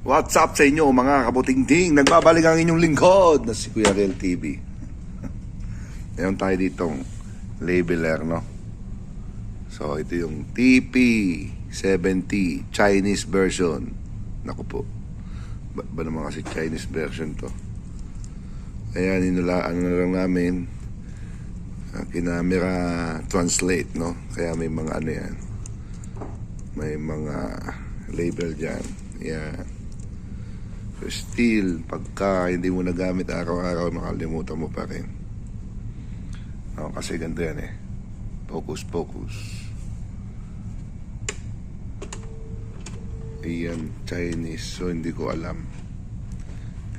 What's up sa inyo mga kabutingting? Nagbabalik ang inyong lingkod na si Kuya Real TV. Meron tayo ditong labeler, no? So, ito yung TP70 Chinese version. Naku po. Ba't ba naman kasi Chinese version to? Ayan, inula, ano na lang namin, kinamera translate, no? Kaya may mga ano yan. May mga label dyan. Yan. Still, pagka hindi mo nagamit araw-araw, makalimutan mo pa rin. Oh, kasi ganito yan eh. Focus, focus. Ayan, Chinese. So, hindi ko alam.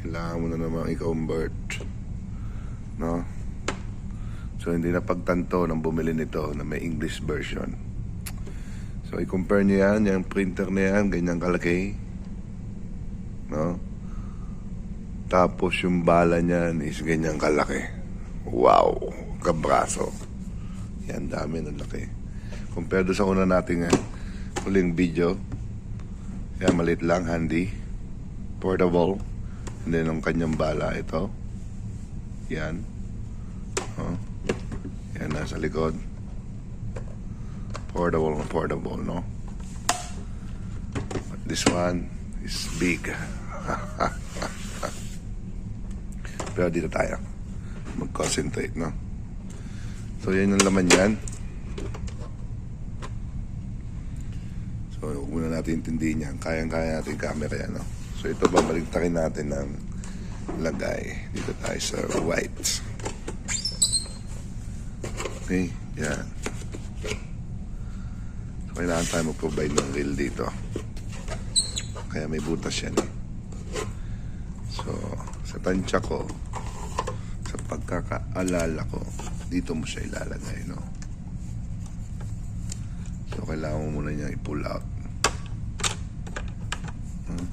Kailangan mo na naman i-convert. No? So, hindi na pagtanto nang bumili nito na may English version. So, i-compare nyo yan. Yung printer na yan, ganyan kalaki. No? Tapos, yung bala niyan is ganyan kalaki. Wow! Kabraso. Yan, dami ng laki. Compare doon sa una nating uh, huling video. Yan, maliit lang, handy. Portable. And then, ang kanyang bala, ito. Yan. Oh. Yan, nasa likod. Portable na portable, no? But this one is big. Pero dito tayo. Mag-concentrate, no? So, yan yung laman yan. So, muna natin intindihin yan. Kayang-kaya natin camera yan, no? So, ito babaligtakin natin ng lagay. Dito tayo sa white. Okay, yan. So, kailangan tayo mag-provide ng reel dito. Kaya may butas yan eh. So, sa tansya ko, sa pagkakaalala ko, dito mo siya ilalagay, no? So, kailangan mo muna niya i-pull out. Hmm.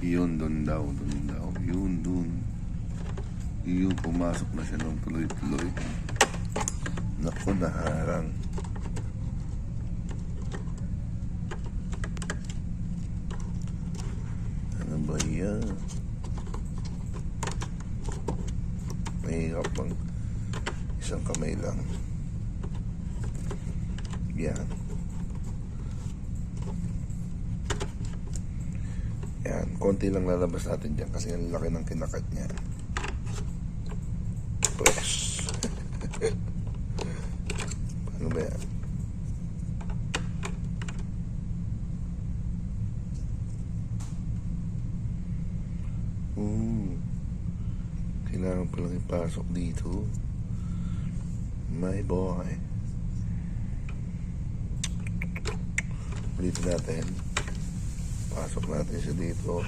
Yun, dun daw, dun daw. Yun, dun. Yun, pumasok na siya ng tuloy-tuloy. Naku, naharang. Ano ba yan? Mahirap bang isang kamay lang. Yan. Yan. Konti lang lalabas natin dyan kasi ang laki ng kinakat niya. Press. Paano ba yan? Ooh. Kailangan palang ipasok dito. My boy. Dito natin. Pasok natin siya dito.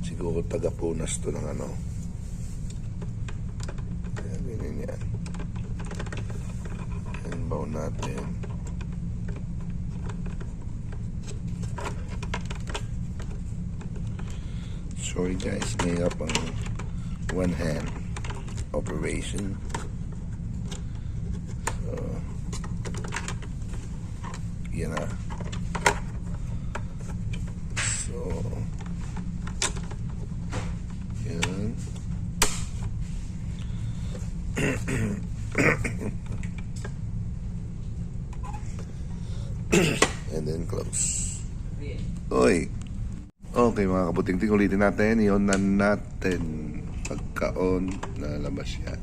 Siguro tagapunas to ng ano. Ganyan yan. Ayan, baon natin. Sorry guys, may up ang one hand operation. So, yan na. So, yan. And then close. Oy. Okay mga kabuting-ting, ulitin natin. Iyon na natin. Pagka-on, nalabas yan.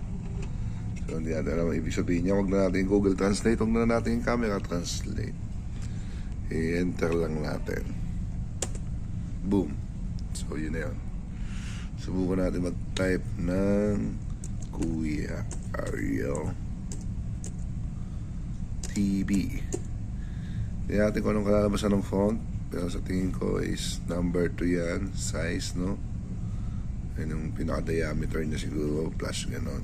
So hindi natin alam ibig sabihin niya. Huwag na natin Google Translate. Huwag na natin yung camera translate. I-enter lang natin. Boom. So yun na yun. Subukan natin mag-type ng Kuya Ariel TV. Hindi natin kung anong kalalabasan ng font. Pero sa tingin ko is number 2 yan. Size, no? Yan yung pinaka-diameter niya siguro. Plus ganon.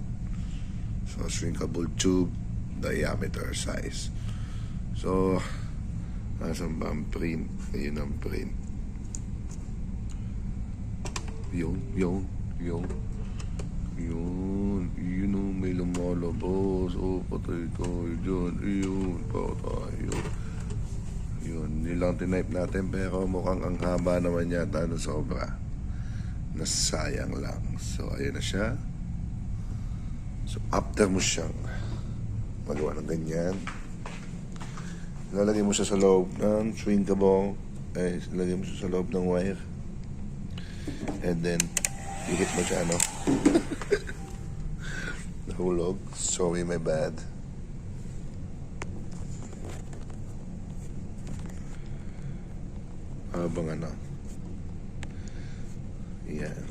So, shrinkable tube. Diameter size. So, nasan ba ang print? Ayun ang print. Yun, yun, yun. Yun. Yun o, may lumalabas. O, patay tayo dyan. Yun, patay. Yun. Yun, yun lang tinype natin pero mukhang ang haba naman yata na sobra. Nasayang lang. So, ayun na siya. So, after mo siyang magawa ng ganyan, lalagay mo siya sa loob ng shrinkable, eh, lalagay mo siya sa loob ng wire. And then, ihit mo siya, no? Nahulog. Sorry, my bad. Habang ano. Yan.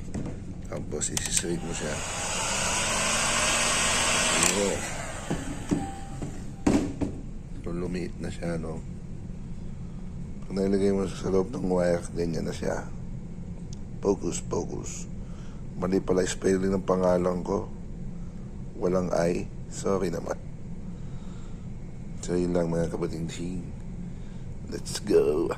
Tapos, isi-straight mo siya. Ayun. So, lumiit na siya, no? Kung nailagay mo sa loob ng wire, ganyan na siya. Focus, focus. Mali pala spelling ng pangalan ko. Walang I. Sorry naman. So, yun lang mga kabating Let's go.